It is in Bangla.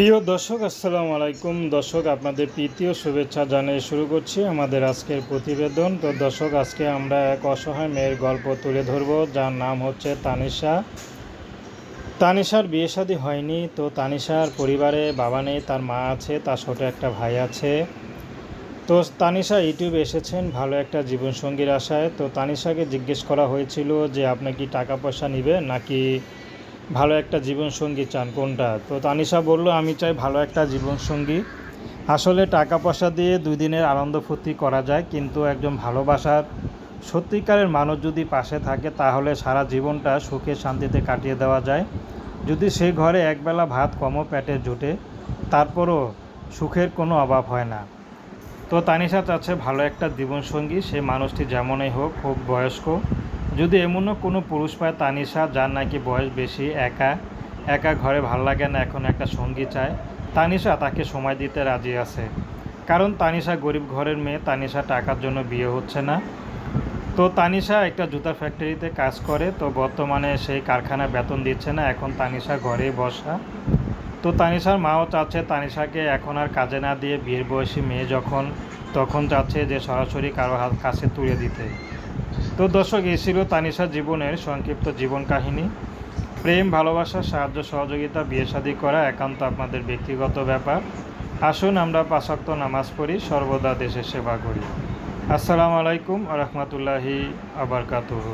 প্রিয় দর্শক, আসসালামু আলাইকুম। দর্শক, আপনাদের প্রীতীয় শুভেচ্ছা জানিয়ে শুরু করছি আমাদের আজকের প্রতিবেদন। তো দর্শক, আজকে আমরা এক অসহায় মেয়ের গল্প তুলে ধরব। যার নাম হচ্ছে তানিশা। তানিশার বিয়ে শাদী হয়নি, তো তানিশার পরিবারে বাবা নেই, তার মা আছে, তার ছোটো একটা ভাই আছে। তো তানিশা ইউটিউবে এসেছেন, ভালো একটা জীবনসঙ্গীর আশায়। তো তানিশাকে জিজ্ঞেস করা হয়েছিল যে, আপনি কি টাকা পয়সা নেবেন নাকি ভালো একটা জীবনসঙ্গী চান, কোনটা? তো তানিশা বলল, আমি চাই ভালো একটা জীবনসঙ্গী। আসলে টাকা পয়সা দিয়ে দুই দিনের আনন্দ ফুর্তি করা যায়, কিন্তু একজন ভালোবাসার সত্যিকারের মানুষ যদি পাশে থাকে, তাহলে সারা জীবনটা সুখে শান্তিতে কাটিয়ে দেওয়া যায়। যদি সে ঘরে একবেলা ভাত কমও পেটে জুটে, তারপরও সুখের কোনো অভাব হয় না। তো তানিশা চাচ্ছে ভালো একটা জীবনসঙ্গী, সে মানুষটি যেমনই হোক, খুব বয়স্ক যদি এমনও কোনো পুরুষ পায়, তানিশা, যার নাকি বয়স বেশি, একা একা ঘরে ভালো লাগে না, এখন একটা সঙ্গী চায়, তানিশা তাকে সময় দিতে রাজি আছে। কারণ তানিশা গরিব ঘরের মেয়ে, তানিশা টাকার জন্য বিয়ে হচ্ছে না। তো তানিশা একটা জুতার ফ্যাক্টরিতে কাজ করে, তো বর্তমানে সেই কারখানা বেতন দিচ্ছে না, এখন তানিশা ঘরেই বসা। তো তানিশার মাও চাচ্ছে, তানিশাকে এখন আর কাজে না দিয়ে বিয়ের বয়সী মেয়ে যখন, তখন চাচ্ছে যে সরাসরি কারও হাত কাছে তুলে দিতে। তো দর্শক এ ছিল তানিশা জীবনের সংক্ষিপ্ত জীবন কাহিনী। প্রেম, ভালোবাসা, সাহায্য, সহযোগিতা, বিয়ে শাদী করা একান্ত আপনাদের ব্যক্তিগত ব্যাপার। আসুন আমরা পাশাক্ত নামাজ পড়ি, সর্বদা দেশের সেবা করি। আসসালামু আলাইকুম রহমতুল্লাহি আবরকাতুহ